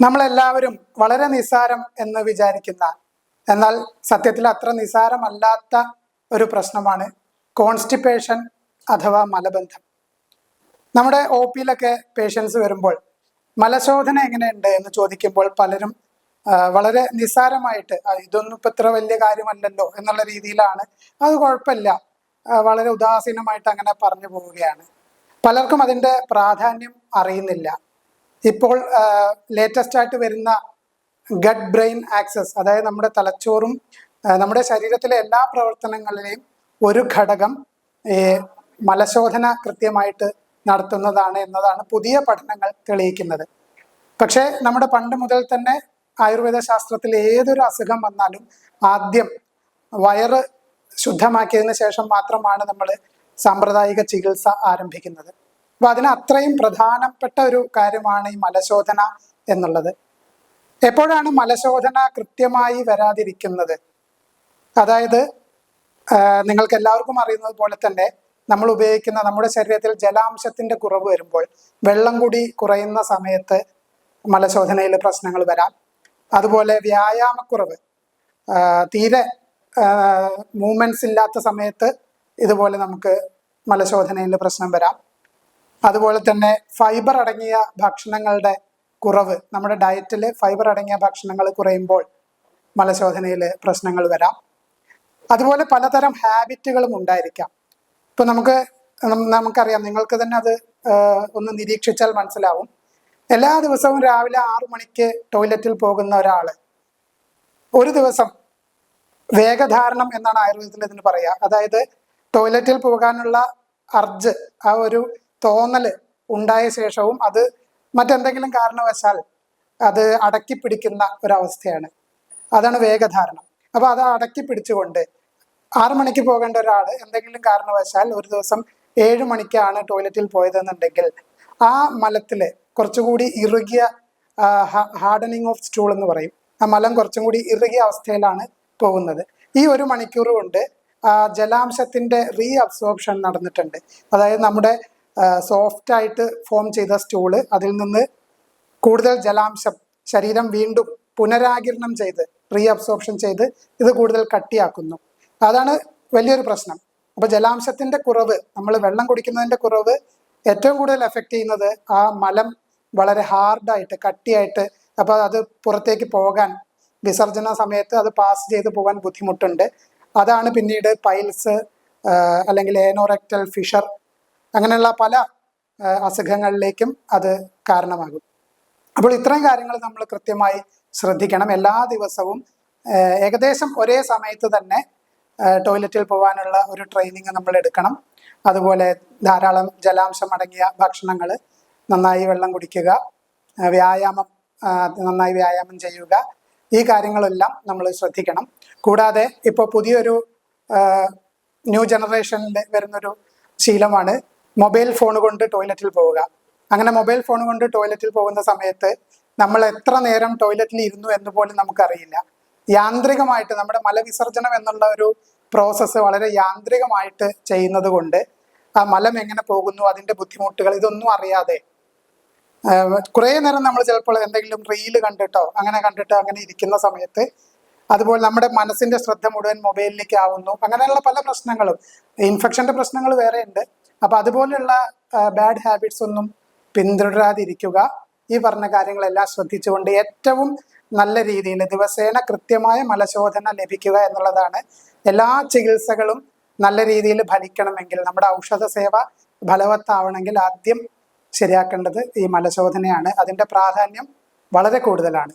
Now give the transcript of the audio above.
നമ്മളെല്ലാവരും വളരെ നിസ്സാരം എന്ന് വിചാരിക്കുന്ന എന്നാൽ സത്യത്തിൽ അത്ര നിസ്സാരമല്ലാത്ത ഒരു പ്രശ്നമാണ് കോൺസ്റ്റിപ്പേഷൻ അഥവാ മലബന്ധം. നമ്മുടെ ഒ പിയിലൊക്കെ പേഷ്യൻസ് വരുമ്പോൾ മലശോധന എങ്ങനെയുണ്ട് എന്ന് ചോദിക്കുമ്പോൾ പലരും വളരെ നിസ്സാരമായിട്ട് "ആ, ഇതൊന്നും ഇപ്പം ഇത്ര വലിയ കാര്യമല്ലല്ലോ എന്നുള്ള രീതിയിലാണ്. അത് കുഴപ്പമില്ല. വളരെ ഉദാസീനമായിട്ട് അങ്ങനെ പറഞ്ഞു പോവുകയാണ്. പലർക്കും അതിന്റെ പ്രാധാന്യം അറിയുന്നില്ല. ഇപ്പോൾ ലേറ്റസ്റ്റ് ആയിട്ട് വരുന്ന ഗഡ് ബ്രെയിൻ ആക്സസ് അതായത് നമ്മുടെ തലച്ചോറും നമ്മുടെ ശരീരത്തിലെ എല്ലാ പ്രവർത്തനങ്ങളിലെയും ഒരു ഘടകം മലശോധന കൃത്യമായിട്ട് നടത്തുന്നതാണ് എന്നതാണ് പുതിയ പഠനങ്ങൾ തെളിയിക്കുന്നത്. പക്ഷേ നമ്മുടെ പണ്ട് മുതൽ തന്നെ ആയുർവേദ ശാസ്ത്രത്തിൽ ഏതൊരു അസുഖം വന്നാലും ആദ്യം വയറ് ശുദ്ധമാക്കിയതിന് ശേഷം മാത്രമാണ് നമ്മൾ സാമ്പ്രദായിക ചികിത്സ ആരംഭിക്കുന്നത്. അപ്പൊ അതിന് അത്രയും പ്രധാനപ്പെട്ട ഒരു കാര്യമാണ് ഈ മലശോധന എന്നുള്ളത്. എപ്പോഴാണ് മലശോധന കൃത്യമായി വരാതിരിക്കുന്നത്? അതായത് നിങ്ങൾക്ക് എല്ലാവർക്കും അറിയുന്നത് പോലെ തന്നെ നമ്മൾ ഉപയോഗിക്കുന്ന നമ്മുടെ ശരീരത്തിൽ ജലാംശത്തിന്റെ കുറവ് വരുമ്പോൾ വെള്ളം കൂടി കുറയുന്ന സമയത്ത് മലശോധനയിൽ പ്രശ്നങ്ങൾ വരാം. അതുപോലെ വ്യായാമക്കുറവ്. തീരെ മൂവ്മെന്റ്സ് ഇല്ലാത്ത സമയത്ത് ഇതുപോലെ നമുക്ക് മലശോധനയിൽ പ്രശ്നം വരാം. അതുപോലെ തന്നെ ഫൈബർ അടങ്ങിയ ഭക്ഷണങ്ങളുടെ കുറവ്. നമ്മുടെ ഡയറ്റിൽ ഫൈബർ അടങ്ങിയ ഭക്ഷണങ്ങൾ കുറയുമ്പോൾ മലശോധനയിൽ പ്രശ്നങ്ങൾ വരാം. അതുപോലെ പലതരം ഹാബിറ്റുകളും ഉണ്ടായിരിക്കാം. ഇപ്പൊ നമുക്ക് നമുക്കറിയാം നിങ്ങൾക്ക് തന്നെ അത് ഒന്ന് നിരീക്ഷിച്ചാൽ മനസ്സിലാവും. എല്ലാ ദിവസവും രാവിലെ ആറു മണിക്ക് ടോയ്ലറ്റിൽ പോകുന്ന ഒരാൾ ഒരു ദിവസം വേഗധാരണം എന്നാണ് ആയുർവേദത്തിൽ ഇതിന് പറയുക അതായത് ടോയ്ലറ്റിൽ പോകാനുള്ള അർജ് ആ ഒരു തോന്നൽ ഉണ്ടായ ശേഷവും അത് മറ്റെന്തെങ്കിലും കാരണവശാൽ അത് അടക്കി പിടിക്കുന്ന ഒരവസ്ഥയാണ്. അതാണ് വേഗധാരണം. അപ്പൊ അത് അടക്കി പിടിച്ചുകൊണ്ട് ആറു മണിക്ക് പോകേണ്ട ഒരാൾ എന്തെങ്കിലും കാരണവശാൽ ഒരു ദിവസം ഏഴു മണിക്കാണ് ടോയ്ലറ്റിൽ പോയതെന്നുണ്ടെങ്കിൽ ആ മലത്തിൽ കുറച്ചുകൂടി ഇറുകിയ ഹാർഡനിങ് ഓഫ് സ്റ്റൂൾ എന്ന് പറയും. ആ മലം കുറച്ചും കൂടി ഇറുകിയ അവസ്ഥയിലാണ് പോകുന്നത്. ഈ ഒരു മണിക്കൂർ കൊണ്ട് ജലാംശത്തിന്റെ റീ അബ്സോർപ്ഷൻ നടന്നിട്ടുണ്ട്. അതായത് നമ്മുടെ സോഫ്റ്റ് ആയിട്ട് ഫോം ചെയ്ത സ്റ്റൂൾ അതിൽ നിന്ന് കൂടുതൽ ജലാംശം ശരീരം വീണ്ടും പുനരാകിരണം ചെയ്ത് റീ അബ്സോർപ്ഷൻ ചെയ്ത് ഇത് കൂടുതൽ കട്ടിയാക്കുന്നു. അതാണ് വലിയൊരു പ്രശ്നം. അപ്പൊ ജലാംശത്തിന്റെ കുറവ് നമ്മൾ വെള്ളം കുടിക്കുന്നതിന്റെ കുറവ് ഏറ്റവും കൂടുതൽ എഫക്ട് ചെയ്യുന്നത് ആ മലം വളരെ ഹാർഡായിട്ട് കട്ടിയായിട്ട് അപ്പൊ അത് പുറത്തേക്ക് പോകാൻ വിസർജന സമയത്ത് അത് പാസ് ചെയ്ത് പോകാൻ ബുദ്ധിമുട്ടുണ്ട്. അതാണ് പിന്നീട് പൈൽസ് അല്ലെങ്കിൽ ഏനോറക്റ്റൽ ഫിഷർ അങ്ങനെയുള്ള പല അസുഖങ്ങളിലേക്കും അത് കാരണമാകും. അപ്പോൾ ഇത്രയും കാര്യങ്ങൾ നമ്മൾ കൃത്യമായി ശ്രദ്ധിക്കണം. എല്ലാ ദിവസവും ഏകദേശം ഒരേ സമയത്ത് തന്നെ ടോയ്ലറ്റിൽ പോകാനുള്ള ഒരു ട്രെയിനിങ് നമ്മൾ എടുക്കണം. അതുപോലെ ധാരാളം ജലാംശം അടങ്ങിയ ഭക്ഷണങ്ങൾ നന്നായി വെള്ളം കുടിക്കുക വ്യായാമം നന്നായി വ്യായാമം ചെയ്യുക. ഈ കാര്യങ്ങളെല്ലാം നമ്മൾ ശ്രദ്ധിക്കണം. കൂടാതെ ഇപ്പോൾ പുതിയൊരു ന്യൂ ജനറേഷനിൽ വരുന്നൊരു ശീലമാണ് മൊബൈൽ ഫോൺ കൊണ്ട് ടോയ്ലറ്റിൽ പോവുക. അങ്ങനെ മൊബൈൽ ഫോൺ കൊണ്ട് ടോയ്ലറ്റിൽ പോകുന്ന സമയത്ത് നമ്മൾ എത്ര നേരം ടോയ്ലറ്റിൽ ഇരുന്നു എന്ന് പോലും നമുക്കറിയില്ല. യാന്ത്രികമായിട്ട് നമ്മുടെ മലവിസർജനം എന്നുള്ള ഒരു പ്രോസസ്സ് വളരെ യാന്ത്രികമായിട്ട് ചെയ്യുന്നത് കൊണ്ട് ആ മലം എങ്ങനെ പോകുന്നു അതിന്റെ ബുദ്ധിമുട്ടുകൾ ഇതൊന്നും അറിയാതെ. കുറേ നേരം നമ്മൾ ചിലപ്പോൾ എന്തെങ്കിലും റീൽ കണ്ടിട്ടോ അങ്ങനെ കണ്ടിട്ടോ അങ്ങനെ ഇരിക്കുന്ന സമയത്ത് അതുപോലെ നമ്മുടെ മനസ്സിന്റെ ശ്രദ്ധ മുഴുവൻ മൊബൈലിലേക്ക് ആവുന്നു. അങ്ങനെയുള്ള പല പ്രശ്നങ്ങളും. ഇൻഫെക്ഷന്റെ പ്രശ്നങ്ങൾ വേറെ ഉണ്ട് അപ്പൊ അതുപോലെയുള്ള ബാഡ് ഹാബിറ്റ്സ് ഒന്നും പിന്തുടരാതിരിക്കുക. ഈ പറഞ്ഞ കാര്യങ്ങളെല്ലാം ശ്രദ്ധിച്ചുകൊണ്ട് ഏറ്റവും നല്ല രീതിയിൽ ദിവസേന കൃത്യമായ മലശോധന ലഭിക്കുക എന്നുള്ളതാണ്. എല്ലാ ചികിത്സകളും നല്ല രീതിയിൽ ഫലിക്കണമെങ്കിൽ നമ്മുടെ ഔഷധ സേവ ഫലവത്താവണമെങ്കിൽ ആദ്യം ശരിയാക്കേണ്ടത് ഈ മലശോധനയാണ്. അതിന്റെ പ്രാധാന്യം വളരെ കൂടുതലാണ്.